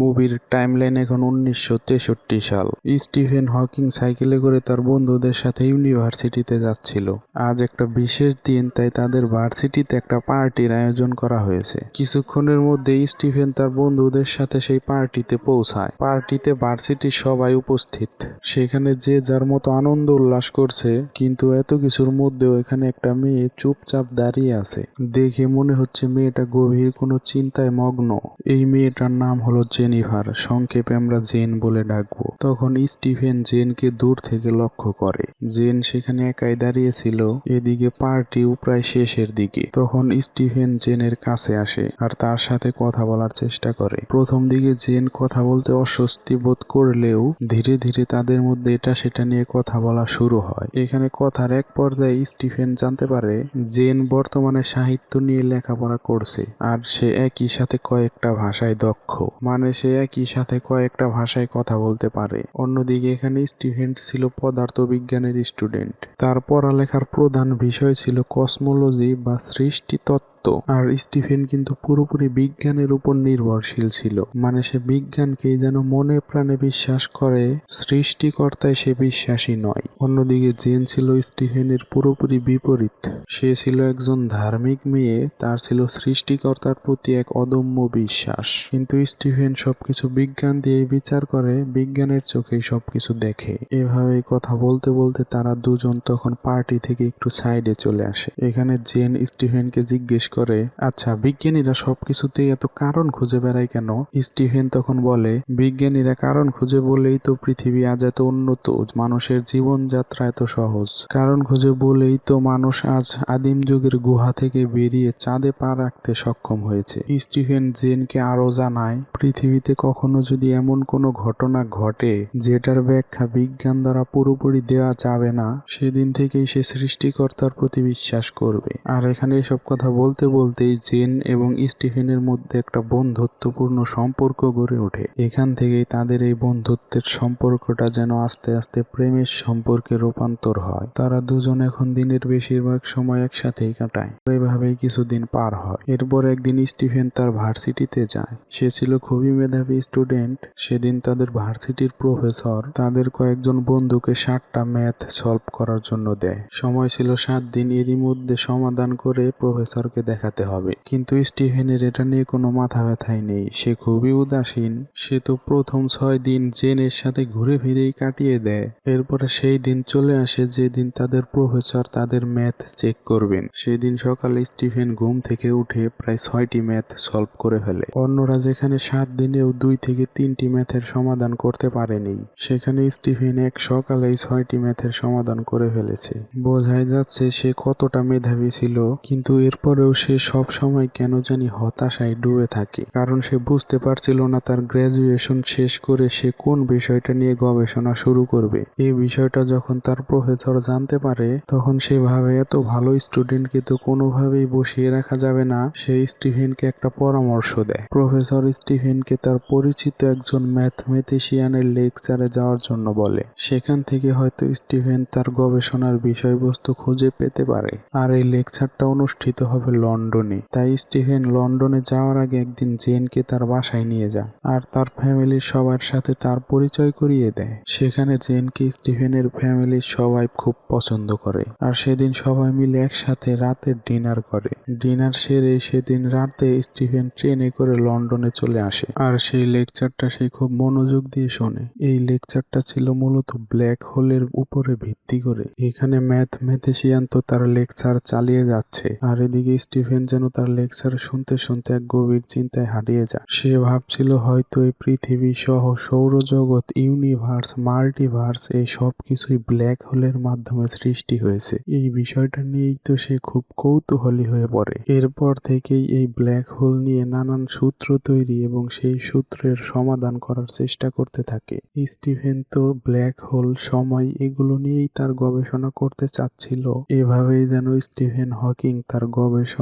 মুভির টাইমলাইন এখন উনিশশো তেষট্টি সাল। স্টিফেন হকিং সাইকেলে করে তার বন্ধুদের সাথে ইউনিভার্সিটিতে যাচ্ছিল। আজ একটা বিশেষ দিন, তাই তাদের ভার্সিটিতে একটা পার্টির আয়োজন করা হয়েছে। কিছুক্ষণের মধ্যে স্টিফেন তার বন্ধুদের সাথে সেই পার্টিতে পৌঁছায়। পার্টিতে ভার্সিটির সবাই উপস্থিত। সেখানে যে যার মতো আনন্দ উল্লাস করছে, কিন্তু এত কিছুর মধ্যেও এখানে একটা মেয়ে চুপচাপ দাঁড়িয়ে আছে। দেখে মনে হচ্ছে মেয়েটা গভীর কোনো চিন্তায় মগ্ন। এই মেয়েটার নাম হলো জেনিফার সংক্ষেপে আমরা জেন বলে ডাকবো। তখন স্টিফেন জেনকে দূর থেকে লক্ষ্য করে। জেন সেখানে একাই দাঁড়িয়েছিল এদিকে পার্টিও প্রায় শেষের দিকে। তখন স্টিফেন জেনের কাছে আসে আর তার সাথে কথা বলার চেষ্টা করে। প্রথম দিকে জেন কথা বলতে অস্বস্তি বোধ করলেও ধীরে ধীরে তাদের মধ্যে এটা সেটা নিয়ে কথা বলা শুরু হয়। এখানে কথার এক পর্যায়ে স্টিফেন জানতে পারে, জেন বর্তমানে সাহিত্য নিয়ে লেখাপড়া করছে আর সে একই সাথে কয়েকটা ভাষায় দক্ষ। মানে সে একই সাথে কয়েকটা ভাষায় কথা বলতে পারে। অন্যদিকে এখানে স্টিফেন ছিল পদার্থবিজ্ঞানের স্টুডেন্ট। তার পড়ালেখার প্রধান বিষয় ছিল কসমোলজি বা সৃষ্টি তত্ত্ব আর স্টিফেন কিন্তু পুরোপুরি বিজ্ঞানের উপর নির্ভরশীল ছিল। মানে সে বিজ্ঞানকেই যেন মনে প্রাণে বিশ্বাস করে, সৃষ্টিকর্তায় সে বিশ্বাসী নয়। অন্যদিকে জেন ছিল স্টিফেনের পুরোপুরি বিপরীত। সে ছিল একজন ধার্মিক মেয়ে, তার ছিল সৃষ্টিকর্তার প্রতি এক অদম্য বিশ্বাস। কিন্তু স্টিফেন সবকিছু বিজ্ঞান দিয়ে বিচার করে, বিজ্ঞানের চোখেই সবকিছু দেখে। এভাবে কথা বলতে বলতে তারা দুজন তখন পার্টি থেকে একটু সাইডে চলে আসে। এখানে জেন স্টিফেনকে জিজ্ঞেস করে আচ্ছা বিজ্ঞানীরা সবকিছুতেই এত কারণ খুঁজে বেড়ায় কেন? স্টিফেন তখন বলে, বিজ্ঞানীরা কারণ খুঁজে বলেই তো পৃথিবী আজ এত উন্নত, মানুষের জীবনযাত্রা এত সহজ। কারণ খুঁজে বলেই তো মানুষ আজ আদিম যুগের গুহা থেকে বেরিয়ে চাঁদে পা রাখতে সক্ষম হয়েছে। স্টিফেন জেনকে আরও জানায়, পৃথিবীতে কখনো যদি এমন কোনো ঘটনা ঘটে, যেটার ব্যাখ্যা বিজ্ঞান দ্বারা পুরোপুরি দেওয়া যাবে না, সেদিন থেকেই সে সৃষ্টিকর্তার প্রতি বিশ্বাস করবে। আর এখানে এসব কথা বলতে বলতেই জেন এবং স্টিফেনের মধ্যে একটা বন্ধুত্বপূর্ণ সম্পর্ক গড়ে ওঠে। এখান থেকেই তাদের এই বন্ধুত্বের সম্পর্কটা যেন আস্তে আস্তে প্রেমের সম্পর্কে রূপান্তর হয়। তারা দুজন এখন দিনের বেশিরভাগ সময় একসাথেই কাটায়। এভাবেই কিছুদিন পার হয়। এরপর একদিন স্টিফেন তার ভার্সিটিতে যায়। সে ছিল খুবই মেধাবী স্টুডেন্ট। সেদিন তাদের ভার্সিটির প্রফেসর তাদের কয়েকজন বন্ধুকে ষাটটা ম্যাথ সলভ করার জন্য দেয়। সময় ছিল সাত দিন। এরই মধ্যে সমাধান করে প্রফেসরকে দেখাতে হবে। কিন্তু স্টিফেনের এটা নিয়ে কোনো মাথা ব্যথাই নেই। সে খুবই উদাসীন। সে তো প্রথম ছয় দিন জেনের সাথে ঘুরে ফিরেই কাটিয়ে দেয়। এরপরে সেই দিন চলে আসে যেদিন তাদের প্রফেসর তাদের ম্যাথ চেক করবেন। সেদিন সকালে স্টিফেন ঘুম থেকে উঠে প্রায় ছয়টি ম্যাথ সলভ করে ফেলে। অন্যরা যেখানে সাত দিনেও দুই থেকে তিনটি ম্যাথের সমাধান করতে পারেনি, সেখানে স্টিফেন এক সকালেই ছয়টি ম্যাথের সমাধান করে ফেলেছে। বোঝাই যাচ্ছে সে কতটা মেধাবী ছিল, কিন্তু এরপরেও সে সব সময় কেন জানি হতাশায় ডুবে থাকে। কারণ সে বুঝতে পারছিল না তার গ্র্যাজুয়েশন শেষ করে সে কোন বিষয়টা নিয়ে গবেষণা শুরু করবে। এই বিষয়টা যখন তার প্রফেসর জানতে পারে, তখন সে ভাবে, এত ভালো স্টুডেন্টকে তো কোনোভাবেই বসিয়ে রাখা যাবে না। সে স্টিফেনকে একটা পরামর্শ দেয়। প্রফেসর স্টিফেনকে তার পরিচিত একজন ম্যাথমেটিশিয়ানের লেকচারে যাওয়ার জন্য বলে। সেখান থেকে হয়তো স্টিফেন তার গবেষণার বিষয়বস্তু খুঁজে পেতে পারে। আর এই লেকচারটা অনুষ্ঠিত হবে লন্ডনে। তাই স্টিফেন লন্ডনে যাওয়ার আগে একদিন জেনকে তার বাসায় নিয়ে যায় আর তার ফ্যামিলির সবার সাথে তার পরিচয় করিয়ে দেয় সেখানে জেনকে স্টিফেনের ফ্যামিলির সবাই খুব পছন্দ করে আর সেদিন সবাই মিলে একসাথে রাতের ডিনার করে। ডিনার সেরে সেদিন রাতে স্টিফেন ট্রেনে করে লন্ডনে চলে আসে আর সেই লেকচারটা সে খুব মনোযোগ দিয়ে শোনে। এই লেকচারটা ছিল মূলত ব্ল্যাক হোলের উপরে ভিত্তি করে। এখানে ম্যাথমেটিশিয়ান তো তার লেকচার চালিয়ে যাচ্ছে আর এদিকে স্টিফেন যেন তার লেকচার শুনতে শুনতে এক গভীর চিন্তায় হারিয়ে যায়। সে ভাবছিল হয়তো এই পৃথিবী সহ সৌরজগৎ, ইউনিভার্স, মাল্টিভার্স এই সব কিছুই ব্ল্যাক হোলের মাধ্যমে সৃষ্টি হয়েছে। এই বিষয়টা নিয়েই তো সে খুব কৌতূহলী হয়ে পড়ে। এরপর থেকেই এই ব্ল্যাক হোল নিয়ে নানান সূত্র তৈরি এবং সেই সূত্রের সমাধান করার চেষ্টা করতে থাকে। স্টিফেন তো ব্ল্যাক হোল সময় এগুলো নিয়েই তার গবেষণা করতে চাচ্ছিল। এভাবেই যেন স্টিফেন হকিং তার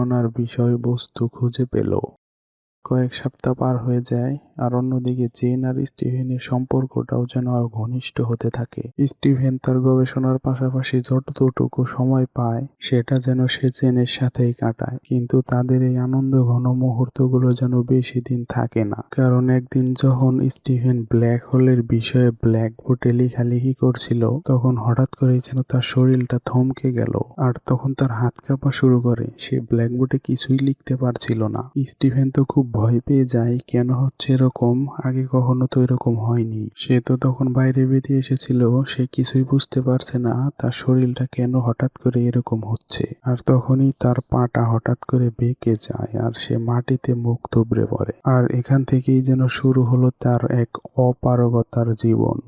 গবেষণার বিষয়বস্তু খুঁজে পেল। কয়েক সপ্তাহ পার হয়ে যায় আর অন্যদিকে জেন আর স্টিভেনের সম্পর্কটাও যেন আরও ঘনিষ্ঠ হতে থাকে। স্টিভেন তার গবেষণার পাশাপাশি যতটুকু সময় পায়, সেটা যেন সে জেনের সাথেই কাটায়। কিন্তু তাদের এই আনন্দ ঘন মুহূর্তগুলো যেন বেশি দিন থাকে না। কারণ একদিন যখন স্টিভেন ব্ল্যাক হোলের বিষয়ে ব্ল্যাক বোর্ডে লেখালেখি করছিল, তখন হঠাৎ করে যেন তার শরীরটা থমকে গেল। আর তখন তার হাত কাঁপা শুরু করে। সে ব্ল্যাকবোর্ডে কিছুই লিখতে পারছিল না। স্টিভেন তো খুব ভয় পেয়ে যায়, কেন হচ্ছে এরকম? আগে কখনো তো এরকম হয়নি। সে তো তখন বাইরে বেরিয়ে এসেছিল, সে কিছুই বুঝতে পারছে না, তার শরীরটা কেন হঠাৎ করে এরকম হচ্ছে? আর তখনই তার পাটা হঠাৎ করে বেঁকে যায়, আর সে মাটিতে মুখ থুবড়ে পড়ে। আর এখান থেকেই যেন শুরু হলো তার এক অপারগতার জীবন।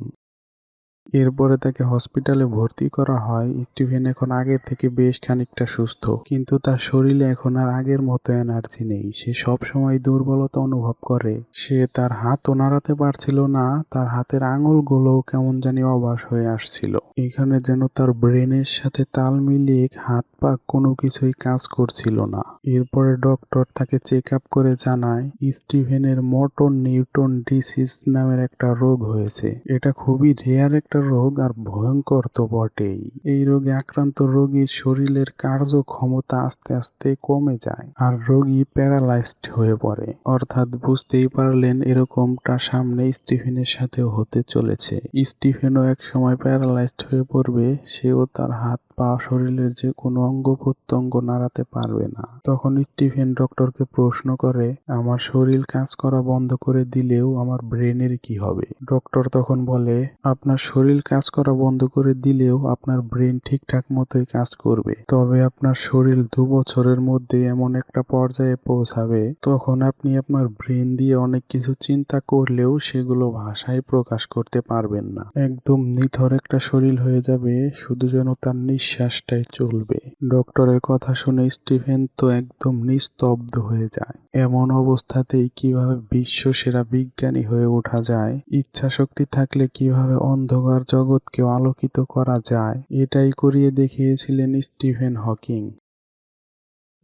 এরপরে তাকে হসপিটালে ভর্তি করা হয়। স্টিভেন এখন আগের থেকে বেশ খানিকটা সুস্থ, কিন্তু তার শরীরে এখন আর আগের মতো এনার্জি নেই। সে সব সময় দুর্বলতা অনুভব করে। সে তার হাতও নাড়াতে পারছিল না, তার হাতের আঙুলগুলোও কেমন জানি অবাস হয়ে আসছিল। এখানে যেন তার ব্রেনের সাথে তাল মিলিয়ে হাত পা কোনো কিছুই কাজ করছিল না। এরপরে ডক্টর তাকে চেক আপ করে জানায় স্টিভেনের মোটর নিউটন ডিসিজ নামের একটা রোগ হয়েছে। এটা খুবই রেয়ার একটা রোগ আর ভয়ঙ্কর তো বটেই। এই রোগে আক্রান্ত রোগীর শরীরের কার্যক্ষমতা আস্তে আস্তে কমে যায় আর রোগী প্যারালাইজড হয়ে পড়ে। অর্থাৎ বুঝতেই পারলেন এরকমটা সামনে স্টিফেনের সাথে হতে চলেছে। স্টিফেনও এক সময় প্যারালাইজড হয়ে পড়বে, সেও তার হাত পা শরীরের যে কোনো অঙ্গ প্রত্যঙ্গ নাড়াতে পারবে না। তখন স্টিফেন ডক্টরকে প্রশ্ন করে, আমার শরীর কাজ করা বন্ধ করে দিলেও আমার ব্রেনের কি হবে? ডক্টর তখন বলে, আপনার শরীর কাজ করা বন্ধ করে দিলেও আপনার ব্রেন ঠিকঠাক মতোই কাজ করবে। তবে আপনার শরীর দু বছরের মধ্যে এমন একটা পর্যায়ে পৌঁছাবে, তখন আপনি আপনার ব্রেন দিয়ে অনেক কিছু চিন্তা করলেও সেগুলো ভাষায় প্রকাশ করতে পারবেন না। একদম নিথর একটা শরীর হয়ে যাবে, শুধু যেন তার নিঃশ্বাসটাই চলবে। ডক্টরের কথা শুনে স্টিফেন তো একদম নিস্তব্ধ হয়ে যায়। এমন অবস্থাতেই কীভাবে বিশ্ব সেরা বিজ্ঞানী হয়ে ওঠা যায় ইচ্ছা শক্তি থাকলে কীভাবে অন্ধকার জগৎকে আলোকিত করা যায়, এটাই করিয়ে দেখিয়েছিলেন স্টিফেন হকিং।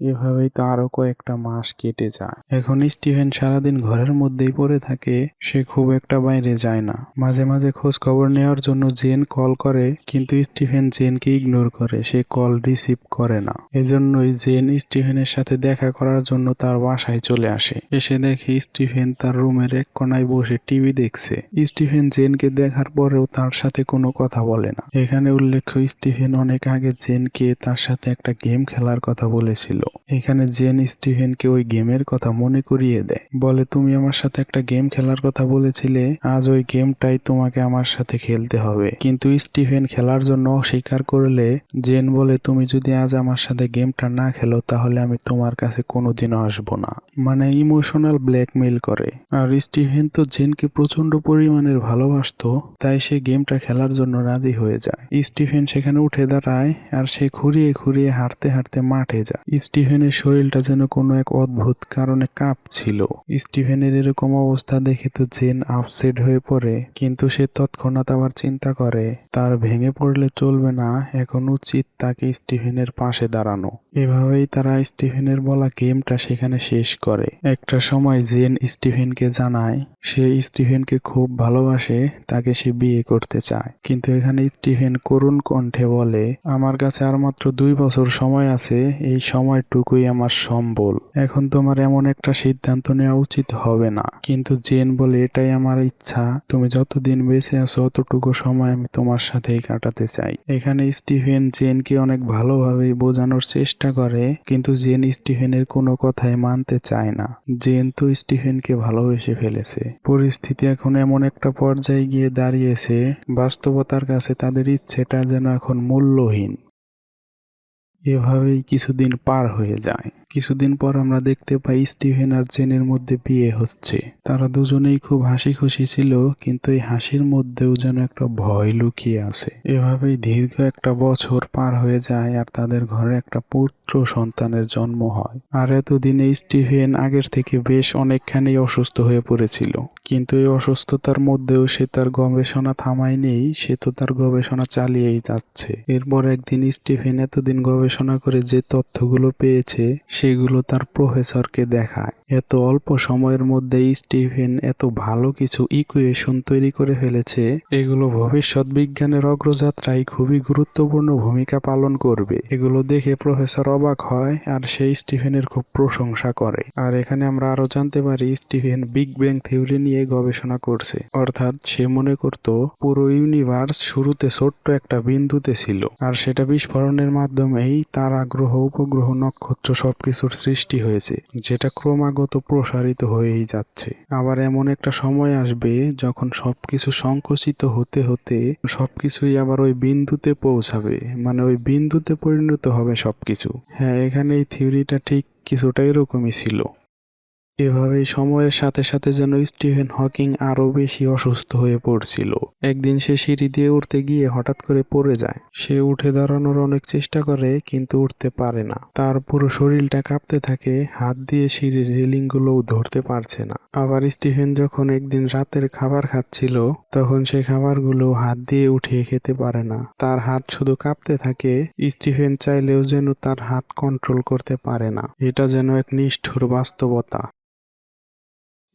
এভাবেই তো কয়েকটা মাস কেটে যায়। এখন স্টিভেন সারাদিন ঘরের মধ্যেই পড়ে থাকে, সে খুব একটা বাইরে যায় না। মাঝে মাঝে খোঁজ খবর নেওয়ার জন্য জেন কল করে, কিন্তু স্টিভেন জেনকে ইগনোর করে, সে কল রিসিভ করে না। এজন্যই জেন স্টিভেনের সাথে দেখা করার জন্য তার বাসায় চলে আসে। এসে দেখে স্টিভেন তার রুমের এক কোনায় বসে টিভি দেখছে। স্টিভেন জেনকে দেখার পরেও তার সাথে কোনো কথা বলে না। এখানে উল্লেখ্য স্টিভেন অনেক আগে জেনকে তার সাথে একটা গেম খেলার কথা বলেছিল। এখানে জেন স্টিভেনকে ওই গেমের কথা মনে করিয়ে দেয়। বলে, তুমি আমার সাথে একটা গেম খেলার কথা বলেছিলে, আজ ওই গেমটাই তোমাকে আমার সাথে খেলতে হবে। কিন্তু স্টিভেন খেলার জন্য অস্বীকার করলে, জেন বলে, তুমি যদি আজ আমার সাথে গেমটা না খেলো, তাহলে আমি তোমার কাছে কোনোদিনও আসব না। মানে ইমোশনাল ব্ল্যাকমেইল করে। আর স্টিভেন তো জেনকে প্রচণ্ড পরিমাণের ভালোবাসতো, তাই সে গেমটা খেলার জন্য রাজি হয়ে যায়। স্টিফেন সেখানে উঠে দাঁড়ায়, আর সে ঘুরিয়ে ঘুরিয়ে হাঁটতে হাঁটতে মাঠে যায়। স্টিফেনের শরীরটা যেন কোনো এক অদ্ভুত কারণে কাঁপছিল। স্টিফেনের এরকম অবস্থা দেখে তো জেন আপসেট হয়ে পড়ে, কিন্তু সে তৎক্ষণাৎ আবার চিন্তা করে, তার ভেঙে পড়লে চলবে না, এখন উচিত তাকে স্টিফেনের পাশে দাঁড়ানো। এভাবেই তারা স্টিফেনের বলা গেমটা সেখানে শেষ করে। একটা সময় জেন স্টিফেনকে জানায়, সে স্টিফেনকে খুব ভালোবাসে, তাকে সে বিয়ে করতে চায়। কিন্তু এখানে স্টিফেন করুণ কণ্ঠে বলে, আমার কাছে আর মাত্র দুই বছর সময় আছে, এই সময়টুকুই আমার সম্বল। এখন তোমার এমন একটা সিদ্ধান্ত নেওয়া উচিত হবে না। কিন্তু জেন বলে, এটাই আমার ইচ্ছা। তুমি যতদিন বেঁচে আছো, অতটুকু সময় আমি তোমার সাথেই কাটাতে চাই। এখানে স্টিফেন জেনকে অনেক ভালোভাবেই বোঝানোর চেষ্টা করে, কিন্তু জেন স্টিফেনের কোনো কথাই মানতে চায় না। জেন তো স্টিফেনকে ভালোবেসে ফেলেছে। পরিস্থিতি এখন এমন একটা পর্যায়ে গিয়ে দাঁড়িয়েছে, বাস্তবতার কাছে তাদের ইচ্ছেটা যেন এখন মূল্যহীন। এভাবেই কিছুদিন পার হয়ে যায়। কিছুদিন পর আমরা দেখতে পাই স্টিভেন আর জেনের মধ্যে বিয়ে হচ্ছে। তারা দুজনেই খুব হাসি খুশি ছিল, কিন্তু এই হাসির মধ্যেও যেন একটা ভয় লুকিয়ে আছে। এভাবেই দীর্ঘ একটা বছর পার হয়ে যায় আর তাদের ঘরে একটা পুত্র সন্তানের জন্ম হয়। আর এতদিনে স্টিভেন আগের থেকে বেশ অনেকখানি অসুস্থ হয়ে পড়েছিল। কিন্তু এই অসুস্থতার মধ্যেও সে তার গবেষণা থামায়নি, সে তো তার গবেষণা চালিয়েই যাচ্ছে। এরপর একদিন স্টিফেন এতদিন গবেষণা করে যে তথ্যগুলো পেয়েছে সেগুলো তার প্রফেসরকে দেখায়। এত অল্প সময়ের মধ্যে স্টিফেন এত ভালো কিছু ইকুয়েশন তৈরি করে ফেলেছে। এগুলো ভবিষ্যৎ বিজ্ঞানের অগ্রযাত্রায় খুবই গুরুত্বপূর্ণ ভূমিকা পালন করবে। এগুলো দেখে প্রফেসর অবাক হয় আর সেই স্টিফেনের খুব প্রশংসা করে। আর এখানে আমরা আরও জানতে পারি, স্টিফেন বিগ ব্যাং থিওরি নিয়ে গবেষণা করছে। অর্থাৎ সে মনে করত, পুরো ইউনিভার্স শুরুতে ছোট্ট একটা বিন্দুতে ছিল। আর সেটা বিস্ফোরণের মাধ্যমেই তার আগ্রহ, উপগ্রহ, নক্ষত্র সবকিছুর সৃষ্টি হয়েছে, যেটা ক্রমাগত প্রসারিত হয়েই যাচ্ছে। আবার এমন একটা সময় আসবে যখন সবকিছু সংকুচিত হতে হতে সবকিছুই আবার ওই বিন্দুতে পৌঁছাবে। মানে ওই বিন্দুতে পরিণত হবে সবকিছু। হ্যাঁ এখানে এই থিওরিটা ঠিক কিছুটা এরকমই ছিল। এভাবেই সময়ের সাথে সাথে যেন স্টিফেন হকিং আরও বেশি অসুস্থ হয়ে পড়ছিল। একদিন সে সিঁড়ি দিয়ে উঠতে গিয়ে হঠাৎ করে পড়ে যায়। সে উঠে দাঁড়ানোর অনেক চেষ্টা করে, কিন্তু উঠতে পারে না। তার পুরো শরীরটা কাঁপতে থাকে, হাত দিয়ে সিঁড়ির রেলিং গুলোও ধরতে পারছে না। আবার স্টিফেন যখন একদিন রাতের খাবার খাচ্ছিল, তখন সে খাবারগুলো হাত দিয়ে উঠিয়ে খেতে পারে না। তার হাত শুধু কাঁপতে থাকে, স্টিফেন চাইলেও যেন তার হাত কন্ট্রোল করতে পারে না। এটা যেন এক নিষ্ঠুর বাস্তবতা।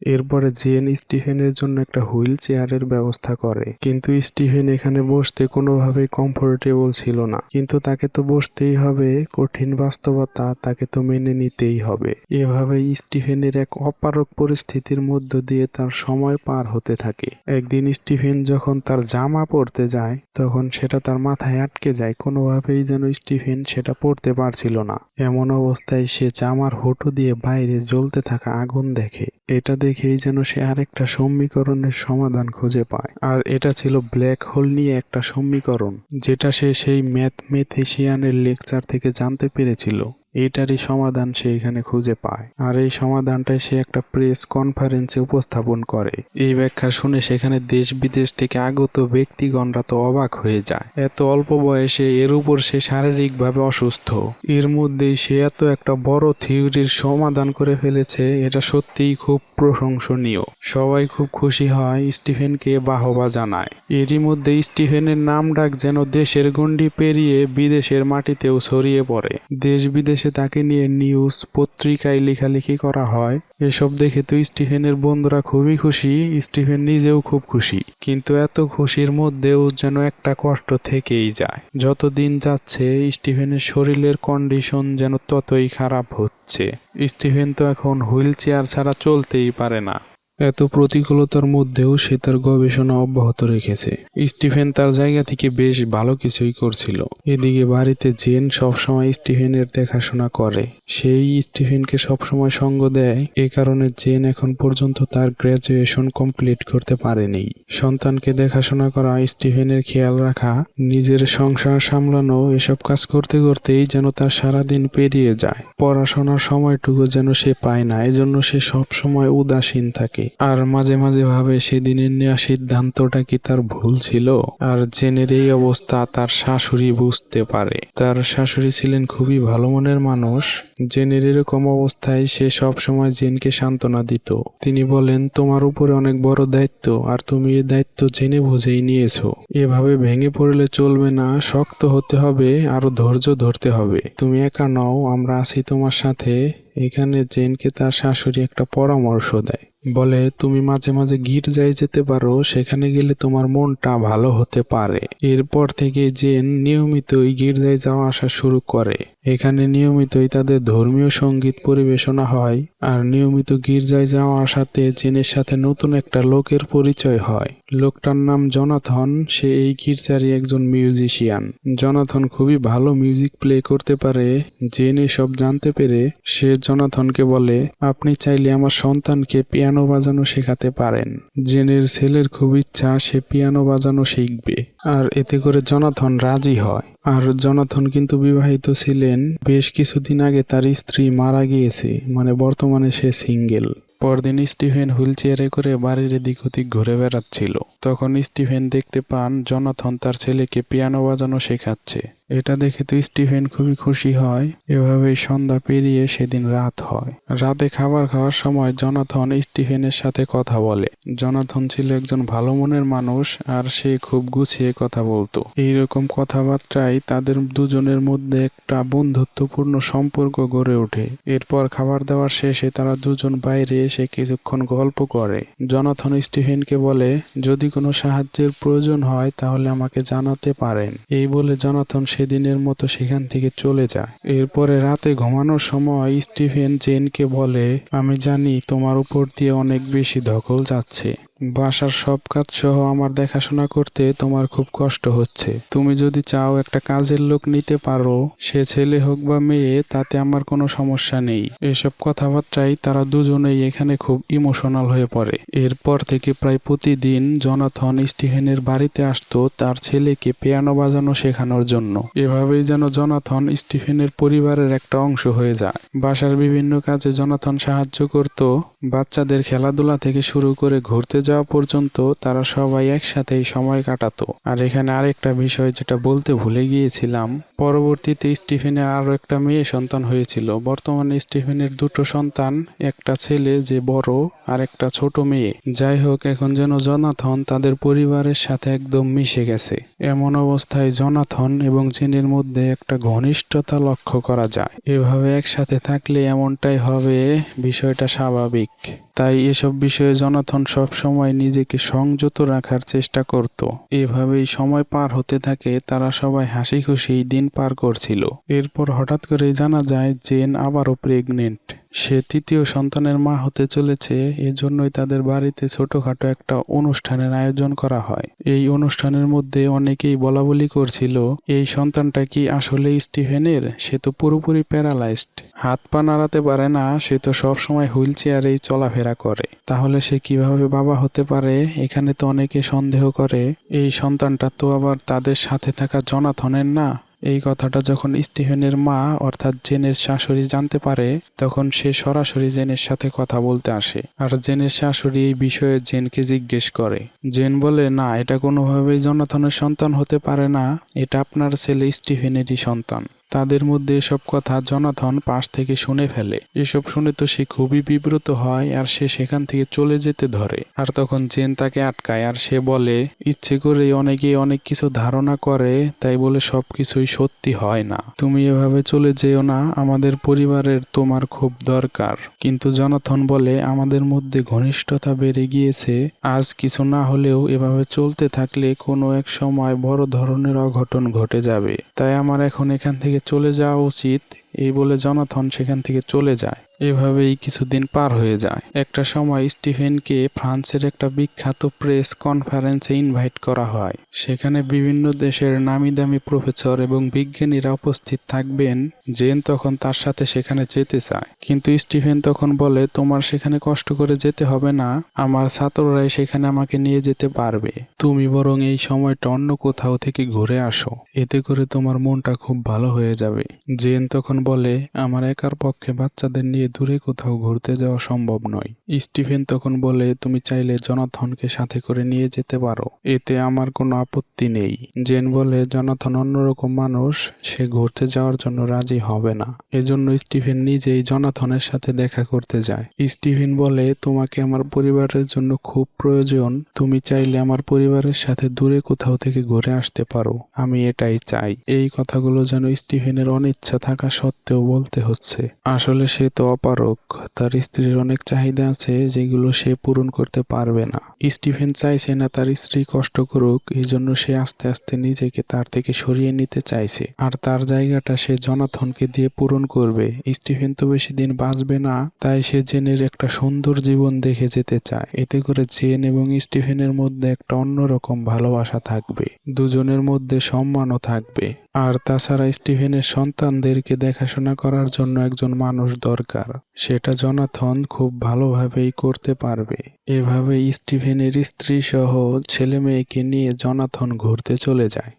এরপরে জেন স্টিফেনের জন্য একটা হুইল চেয়ারের ব্যবস্থা করে। কিন্তু স্টিফেন এখানে বসতে কোনোভাবেই কমফোর্টেবল ছিল না। কিন্তু তাকে তো বসতেই হবে, কঠিন বাস্তবতা তাকে তো মেনে নিতেই হবে। এভাবে স্টিফেনের এক অপারক পরিস্থিতির মধ্য দিয়ে তার সময় পার হতে থাকে। একদিন স্টিফেন যখন তার জামা পরতে যায়, তখন সেটা তার মাথায় আটকে যায়, কোনোভাবেই যেন স্টিফেন সেটা পরতে পারছিল না। এমন অবস্থায় সে জামার হুটো দিয়ে বাইরে জ্বলতে থাকা আগুন দেখে। এটা দেখেই যেন সে আরেকটা সমীকরণের সমাধান খুঁজে পায়। আর এটা ছিল ব্ল্যাক হোল নিয়ে একটা সমীকরণ, যেটা সে সেই ম্যাথমেথিশিয়ানের লেকচার থেকে জানতে পেরেছিল। এটারই সমাধান সে এখানে খুঁজে পায়। আর এই সমাধানটাই সে একটা প্রেস কনফারেন্সে উপস্থাপন করে। এই ব্যাখ্যা শুনে সেখানে দেশ বিদেশ থেকে আগত ব্যক্তিগণরা তো অবাক হয়ে যায়। এত অল্প বয়সে এর উপর সে শারীরিকভাবে অসুস্থ। এর মধ্যেই সে এত একটা বড় থিওরির সমাধান করে ফেলেছে, এটা সত্যিই খুব প্রশংসনীয়। সবাই খুব খুশি হয় স্টিফেনকে বাহবা জানায়। এরই মধ্যে স্টিফেনের নাম ডাক যেন দেশের গণ্ডি পেরিয়ে বিদেশের মাটিতেও ছড়িয়ে পড়ে। দেশ বিদেশে তাকে নিয়ে নিউজ পত্রিকায় লেখালেখি করা হয়। এসব দেখে তো স্টিফেনের বন্ধুরা খুবই খুশি। স্টিফেন নিজেও খুব খুশি। কিন্তু এত খুশির মধ্যেও যেন একটা কষ্ট থেকেই যায়। যত দিন যাচ্ছে, স্টিফেনের শরীরের কন্ডিশন যেন ততই খারাপ হচ্ছে। স্টিফেন তো এখন হুইল চেয়ার ছাড়া চলতেই পারে না। এত প্রতিকূলতার মধ্যেও সে তার গবেষণা অব্যাহত রেখেছে। স্টিফেন তার জায়গা থেকে বেশ ভালো কিছুই করছিল। এদিকে বাড়িতে জেন সবসময় স্টিফেনের দেখাশোনা করে। সেই স্টিফেনকে সবসময় সঙ্গ দেয়। এ কারণে জেন এখন পর্যন্ত তার গ্র্যাজুয়েশন কমপ্লিট করতে পারেনি। সন্তানকে দেখাশোনা করা, স্টিফেনের খেয়াল রাখা, নিজের সংসার সামলানো, এসব কাজ করতে করতেই যেন তার সারাদিন পেরিয়ে যায়। পড়াশোনার সময়টুকু যেন সে পায় না, এজন্য সে সব সময় উদাসীন থাকে। আর মাঝে মাঝে ভাবে সেদিনের নেওয়া সিদ্ধান্তটা কি তার ভুল ছিল? আর জেনের এই অবস্থা তার শাশুড়ি বুঝতে পারে। তার শাশুড়ি ছিলেন খুবই ভালো মনের মানুষ। জেনের এরকম অবস্থায় সে সব সময় জেনকে সান্ত্বনা দিত। তিনি বলেন, তোমার উপরে অনেক বড় দায়িত্ব, আর তুমি এই দায়িত্ব জেনে বুঝেই নিয়েছো। এভাবে ভেঙে পড়লে চলবে না, শক্ত হতে হবে, আরও ধৈর্য ধরতে হবে। তুমি একা নও, আমরা আছি তোমার সাথে। এখানে জেনকে তার শাশুড়ি একটা পরামর্শ দেয়। বলে, তুমি মাঝে মাঝে গির্জায় যেতে পারো, সেখানে গেলে তোমার মনটা ভালো হতে পারে। এরপর থেকে জেন নিয়মিতই গির্জায় যাওয়া আসা শুরু করে। এখানে নিয়মিতই তাদের ধর্মীয় সংগীত পরিবেশনা হয়, আর নিয়মিত গির্জায় যাওয়া আসাতে জেনের সাথে নতুন একটা লোকের পরিচয় হয়। লোকটার নাম জনাথন, সে এই গির্জারই একজন মিউজিশিয়ান। জনাথন খুবই ভালো মিউজিক প্লে করতে পারে, জেন এসব জানতে পেরে সে জনাথনকে বলে, আপনি চাইলে আমার সন্তানকে পিয়ানো বাজানো শেখাতে পারেন। জেনের ছেলের খুব ইচ্ছা সে পিয়ানো বাজানো শিখবে, আর এতে করে জনাথন রাজি হয়। আর জনাথন কিন্তু বিবাহিত ছিলেন বেশ কিছুদিন আগে তার স্ত্রী মারা গিয়েছে মানে বর্তমানে সে সিঙ্গেল। পরদিন স্টিফেন হুইল চেয়ারে করে বাড়ির এদিক ওদিক ঘুরে বেড়াচ্ছিল। তখন স্টিফেন দেখতে পান, জনাথন তার ছেলেকে পিয়ানো বাজানো শেখাচ্ছে। এটা দেখে তো স্টিফেন খুবই খুশি হয়। এভাবেই সন্ধ্যা পেরিয়ে সেদিন রাত হয়। রাতে খাবার খাওয়ার সময় জনাথন স্টিফেনের সাথে কথা বলে। জনাথন ছিল একজন ভালো মনের মানুষ আর সে খুব গুছিয়ে কথা বলতো। এইরকম কথাবার্তায় তাদের দুজনের মধ্যে একটা বন্ধুত্বপূর্ণ সম্পর্ক গড়ে ওঠে। এরপর খাবার দাবার শেষে তারা দুজন বাইরে এসে কিছুক্ষণ গল্প করে। জনাথন স্টিফেনকে বলে, যদি কোনো সাহায্যের প্রয়োজন হয় তাহলে আমাকে জানাতে পারেন। এই বলে জনাথন সেদিনের মতো সেখান থেকে চলে যায়। এরপরে রাতে ঘুমানোর সময় স্টিফেন জেনকে বলে, আমি জানি তোমার উপর দিয়ে অনেক বেশি ধকল যাচ্ছে। বাসার সব কাজ সহ আমার দেখাশোনা করতে তোমার খুব কষ্ট হচ্ছে। তুমি যদি চাও একটা কাজের লোক নিতে পারো, সে ছেলে হোক বা মেয়ে, তাতে আমার কোনো সমস্যা নেই। এসব কথাবার্তায় তারা দুজনেই এখানে খুব ইমোশনাল হয়ে পড়ে। এরপর থেকে প্রায় প্রতিদিন জনাথন স্টিফেনের বাড়িতে আসতো তার ছেলেকে পিয়ানো বাজানো শেখানোর জন্য। এভাবেই যেন জনাথন স্টিফেনের পরিবারের একটা অংশ হয়ে যায়। বাসার বিভিন্ন কাজে জনাথন সাহায্য করত। বাচ্চাদের খেলাধুলা থেকে শুরু করে ঘুরতে যাওয়া পর্যন্ত তারা সবাই একসাথেই সময় কাটাতো। আর এখানে আরেকটা বিষয় যেটা বলতে ভুলে গিয়েছিলাম, পরবর্তীতে স্টিফেনের আরও একটা মেয়ে সন্তান হয়েছিল। বর্তমানে স্টিফেনের দুটো সন্তান, একটা ছেলে যে বড় আর একটা ছোট মেয়ে। যাই হোক, এখন যেন জনাথন তাদের পরিবারের সাথে একদম মিশে গেছে। এমন অবস্থায় জনাথন এবং জেনের মধ্যে একটা ঘনিষ্ঠতা লক্ষ্য করা যায়। এভাবে একসাথে থাকলে এমনটাই হবে, বিষয়টা স্বাভাবিক। তাই এসব বিষয়ে জনাথন সব সময় নিজেকে সংযত রাখার চেষ্টা করত। এভাবেই সময় পার হতে থাকে, তারা সবাই হাসি খুশি দিন পার করছিল। এরপর হঠাৎ করে জানা যায়, জেন আবারও প্রেগনেন্ট। সে তৃতীয় সন্তানের মা হতে চলেছে, এজন্যই তাদের বাড়িতে ছোটখাটো একটা অনুষ্ঠানের আয়োজন করা হয়। এই অনুষ্ঠানের মধ্যে অনেকেই বলা বলি করছিল, এই সন্তানটা কি আসলে স্টিফেনের? সে তো পুরোপুরি প্যারালাইজড। হাত পা নাড়াতে পারে না, সে তো সব সময় হুইল চেয়ারেই চলাফেরা করে। তাহলে সে কীভাবে বাবা হতে পারে? এখানে তো অনেকে সন্দেহ করে। এই সন্তানটা তো আবার তাদের সাথে থাকা জনাথনের না? এই কথাটা যখন স্টিফেনের মা, অর্থাৎ জেনের শাশুড়ি জানতে পারে, তখন সে সরাসরি জেনের সাথে কথা বলতে আসে। আর জেনের শাশুড়ি এই বিষয়ে জেনকে জিজ্ঞেস করে। জেন বলে, না, এটা কোনোভাবেই জনাথনের সন্তান হতে পারে না। এটা আপনার ছেলে স্টিফেনেরই সন্তান। তাদের মধ্যে এসব কথা জনাথন পাশ থেকে শুনে ফেলে। এসব শুনে তো সে খুবই বিব্রত হয় আর সে সেখান থেকে চলে যেতে ধরে। আর তখন জেন তাকে আটকায় আর সে বলে, ইচ্ছে করে অনেকেই অনেক কিছু ধারণা করে, তাই বলে সবকিছুই সত্যি হয় না। তুমি এভাবে চলে যেও না, আমাদের পরিবারের তোমার খুব দরকার। কিন্তু জনাথন বলে, আমাদের মধ্যে ঘনিষ্ঠতা বেড়ে গিয়েছে। আজ কিছু না হলেও এভাবে চলতে থাকলে কোনো এক সময় বড় ধরনের অঘটন ঘটে যাবে। তাই আমার এখন এখান থেকে চলে যাওয়া উচিত। এই বলে জনাথন সেখান থেকে চলে যায়। এভাবেই কিছুদিন পার হয়ে যায়। একটা সময় স্টিফেনকে ফ্রান্সের একটা বিখ্যাত প্রেস কনফারেন্সে ইনভাইট করা হয়। সেখানে বিভিন্ন দেশের নামি দামি প্রফেসর এবং বিজ্ঞানীরা উপস্থিত থাকবেন। জেন তখন তার সাথে সেখানে যেতে চায়। কিন্তু স্টিফেন তখন বলে, তোমার সেখানে কষ্ট করে যেতে হবে না। আমার ছাত্ররাই সেখানে আমাকে নিয়ে যেতে পারবে। তুমি বরং এই সময়টা অন্য কোথাও থেকে ঘুরে আসো। এতে করে তোমার মনটা খুব ভালো হয়ে যাবে। জেন তখন বলে, আমার একার পক্ষে বাচ্চাদের নিয়ে দূরে কোথাও ঘুরতে যাওয়া সম্ভব নয়। স্টিফেন তখন বলে, তুমি চাইলে জনাথনকে সাথে করে নিয়ে যেতে পারো। এতে আমার কোনো আপত্তি নেই। জেন বলে, জনাথন অন্যরকম মানুষ, সে ঘুরতে যাওয়ার জন্য রাজি হবে না। এজন্য স্টিফেন নিজেই জনাথনের সাথে দেখা করতে যায়। স্টিফেন বলে, তোমাকে আমার পরিবারের জন্য খুব প্রয়োজন। তুমি চাইলে আমার পরিবারের সাথে দূরে কোথাও থেকে ঘুরে আসতে পারো। আমি এটাই চাই। এই কথাগুলো যেন স্টিফেনের অনিচ্ছা থাকা সত্ত্বেও বলতে হচ্ছে। আসলে সে তো অপারক তার স্ত্রীর অনেক চাহিদা আছে যেগুলো সে পূরণ করতে পারবে না। স্টিফেন চাইছে না তার স্ত্রী কষ্ট করুক এই জন্য সে আস্তে আস্তে নিজেকে তার থেকে সরিয়ে নিতে চাইছে। আর তার জায়গাটা সে জনাথনকে দিয়ে পূরণ করবে। স্টিফেন তো বেশি দিন বাঁচবে না, তাই সে জেনের একটা সুন্দর জীবন দেখে যেতে চায়। এতে করে জেন এবং স্টিফেনের মধ্যে একটা অন্যরকম ভালোবাসা থাকবে। দুজনের মধ্যে সম্মানও থাকবে। আর তাছাড়া স্টিভেনের সন্তানদেরকে দেখাশোনা করার জন্য একজন মানুষ দরকার। সেটা জনাথন খুব ভালোভাবেই করতে পারবে। এভাবে স্টিভেনের স্ত্রী সহ ছেলে মেয়েকে নিয়ে জনাথন ঘুরতে চলে যায়।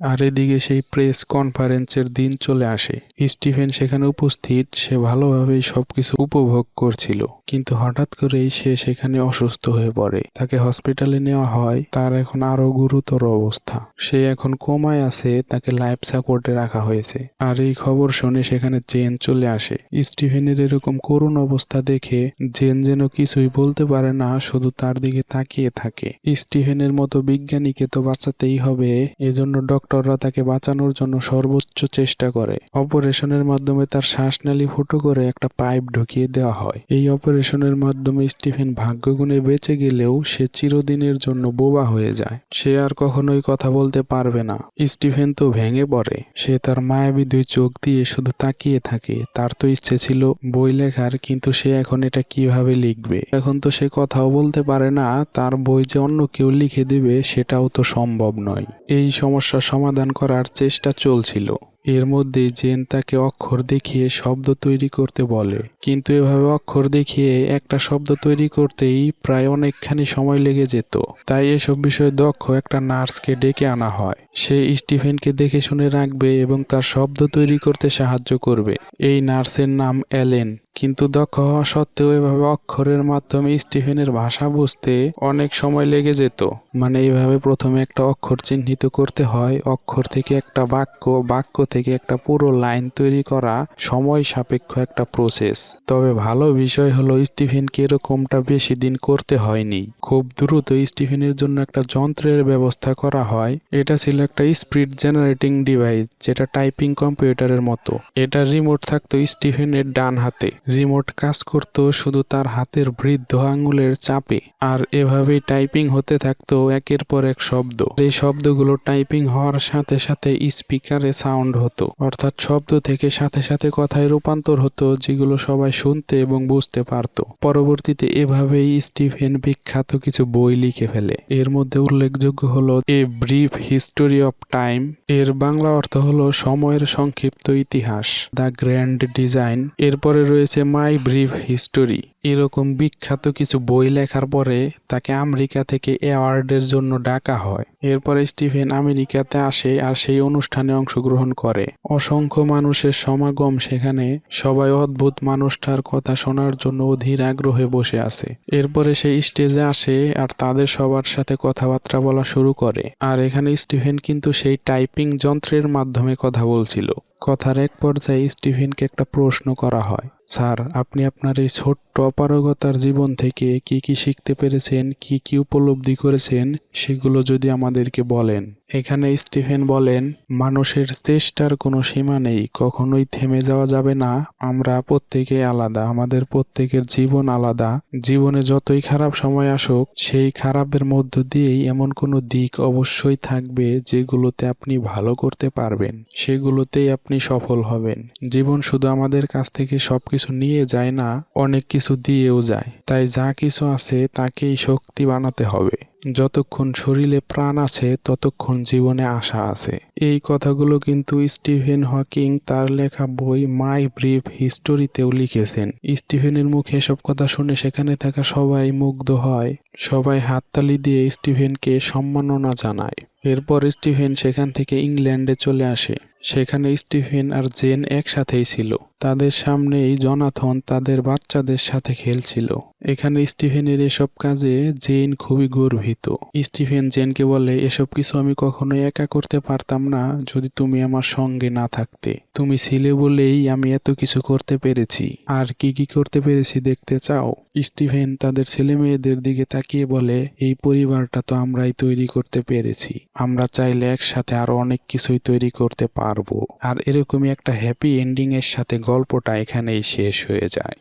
আর এদিকে সেই প্রেস কনফারেন্সের দিন চলে আসে। স্টিফেন সেখানে উপস্থিত, সে ভালোভাবেই সবকিছু উপভোগ করছিল। কিন্তু হঠাৎ করেই সে সেখানে অসুস্থ হয়ে পড়ে। তাকে হসপিটালে নেওয়া হয়, তার এখন আরও গুরুতর অবস্থা। সে এখন কোমায় আছে, তাকে লাইফ সাপোর্টে রাখা হয়েছে। আর এই খবর শুনে সেখানে জেন চলে আসে। স্টিফেনের এরকম করুণ অবস্থা দেখে জেন যেন কিছুই বলতে পারে না, শুধু তার দিকে তাকিয়ে থাকে। স্টিফেনের মতো বিজ্ঞানীকে তো বাঁচাতেই হবে, এজন্য ডক্টররা তাকে বাঁচানোর জন্য সর্বোচ্চ চেষ্টা করে। অপারেশনের মাধ্যমে তার শ্বাসনালী ফুটো করে একটা পাইপ ঢুকিয়ে দেওয়া হয়। এই অপারেশনের মাধ্যমে স্টিফেন ভাগ্যগুণে বেঁচে গেলেও সে চিরদিনের জন্য বোবা হয়ে যায়। সে আর কখনোই কথা বলতে পারবে না। স্টিফেন তো ভেঙে পড়ে। সে তার মায়াবী দুই চোখ দিয়ে শুধু তাকিয়ে থাকে। তার তো ইচ্ছে ছিল বই লেখার, কিন্তু সে এখন এটা কীভাবে লিখবে? এখন তো সে কথাও বলতে পারে না। তার বই যে অন্য কেউ লিখে দিবে, সেটাও তো সম্ভব নয়। এই সমস্যার সমাধান করার চেষ্টা চলছিল। এর মধ্যে জেন তাকে অক্ষর দেখিয়ে শব্দ তৈরি করতে বলে। কিন্তু এভাবে অক্ষর দেখিয়ে একটা শব্দ তৈরি করতেই প্রায় অনেকখানি সময় লেগে যেত। তাই এসব বিষয়ে দক্ষ একটা নার্সকে ডেকে আনা হয়। সে স্টিফেনকে দেখে শুনে রাখবে এবং তার শব্দ তৈরি করতে সাহায্য করবে। এই নার্সের নাম অ্যালেন। কিন্তু দক্ষ হওয়া সত্ত্বেও এভাবে অক্ষরের মাধ্যমে স্টিফেনের ভাষা বুঝতে অনেক সময় লেগে যেত। মানে এইভাবে প্রথমে একটা অক্ষর চিহ্নিত করতে হয়, অক্ষর থেকে একটা বাক্য বাক্য থেকে একটা পুরো লাইন তৈরি করা সময় সাপেক্ষ একটা প্রসেস তবে ভালো বিষয় হলো স্টিফেনকে এরকমটা বেশি দিন করতে হয়নি। খুব দ্রুত স্টিফেনের জন্য একটা যন্ত্রের ব্যবস্থা করা হয়। এটা ছিল একটা স্পিড জেনারেটিং ডিভাইস, যেটা টাইপিং কম্পিউটারের মতো। এটা রিমোট থাকতো স্টিফেনের ডান হাতে। রিমোট কাজ করত শুধু তার হাতের বৃদ্ধ আঙুলের চাপে। আর এভাবেই টাইপিং হতে থাকতো একের পর এক শব্দ। এই শব্দগুলো টাইপিং হওয়ার সাথে সাথে স্পিকারে সাউন্ড হতো। অর্থাৎ শব্দ থেকে সাথে সাথে কথায় রূপান্তর হতো, যেগুলো সবাই শুনতে এবং বুঝতে পারতো। পরবর্তীতে এভাবেই স্টিফেন বিখ্যাত কিছু বই লিখে ফেলে। এর মধ্যে উল্লেখযোগ্য হলো a brief history of time, এর বাংলা অর্থ হলো সময়ের সংক্ষিপ্ত ইতিহাস, দ্য গ্র্যান্ড ডিজাইন, এরপরে রয়েছে মাই ব্রিফ হিস্টোরি। এরকম বিখ্যাত কিছু বই লেখার পরে তাকে আমেরিকা থেকে অ্যাওয়ার্ডের জন্য ডাকা হয়। এরপরে স্টিফেন আমেরিকাতে আসে আর সেই অনুষ্ঠানে অংশগ্রহণ করে। অসংখ্য মানুষের সমাগম সেখানে। সবাই অদ্ভুত মানুষটার কথা শোনার জন্য অধীর আগ্রহে বসে আছে। এরপরে সেই স্টেজে আসে আর তাদের সবার সাথে কথাবার্তা বলা শুরু করে। আর এখানে স্টিফেন কিন্তু সেই টাইপিং যন্ত্রের মাধ্যমে কথা বলছিল। কথার এক পর্যায়ে স্টিফেনকে একটা প্রশ্ন করা হয়। স্যার, আপনি আপনার এই ছোট্ট অপারগতার জীবন থেকে কি কি শিখতে পেরেছেন, কি কি উপলব্ধি করেছেন, সেগুলো যদি আমাদেরকে বলেন। এখানে স্টিফেন বলেন, মানুষের চেষ্টার কোনো সীমা নেই, কখনোই থেমে যাওয়া যাবে না। আমরা প্রত্যেকে আলাদা, আমাদের প্রত্যেকের জীবন আলাদা। জীবনে যতই খারাপ সময় আসুক, সেই খারাপের মধ্য দিয়েই এমন কোনো দিক অবশ্যই থাকবে যেগুলোতে আপনি ভালো করতে পারবেন। সেগুলোতেই আপনি সফল হবেন। জীবন শুধু আমাদের কাছ থেকে সবকিছু নিয়ে যায় না, অনেক কিছু দিয়েও যায়। তাই যা কিছু আছে তাকেই শক্তি বানাতে হবে। যতক্ষণ শরীরে প্রাণ আছে, ততক্ষণ জীবনে আশা আছে। এই কথাগুলো কিন্তু স্টিফেন হকিং তার লেখা বই মাই ব্রিফ হিস্টোরিতেও লিখেছেন। স্টিফেনের মুখে এসব কথা শুনে সেখানে থাকা সবাই মুগ্ধ হয়। সবাই হাততালি দিয়ে স্টিফেনকে সম্মাননা জানায়। এরপর স্টিফেন সেখান থেকে ইংল্যান্ডে চলে আসে। সেখানে স্টিফেন আর জেন একসাথেই ছিল। তাদের সামনেই জনাথন তাদের বাচ্চাদের সাথে খেলছিল। এখানে স্টিফেনের এসব কাজে জেন খুবই গর্বিত। স্টিফেন জেনকে বলে, এসব কিছু আমি কখনোই একা করতে পারতাম না যদি তুমি আমার সঙ্গে না থাকতে। তুমি ছিলে বলেই আমি এত কিছু করতে পেরেছি। আর কি কি করতে পেরেছি দেখতে চাও? স্টিফেন তাদের ছেলে মেয়েদের দিকে তাকিয়ে বলে, এই পরিবারটা তো আমরাই তৈরি করতে পেরেছি। আমরা চাইলে একসাথে আরও অনেক কিছুই তৈরি করতে পারব। আর এরকমই একটা হ্যাপি এন্ডিং এর সাথে গল্পটা এখানেই শেষ হয়ে যায়।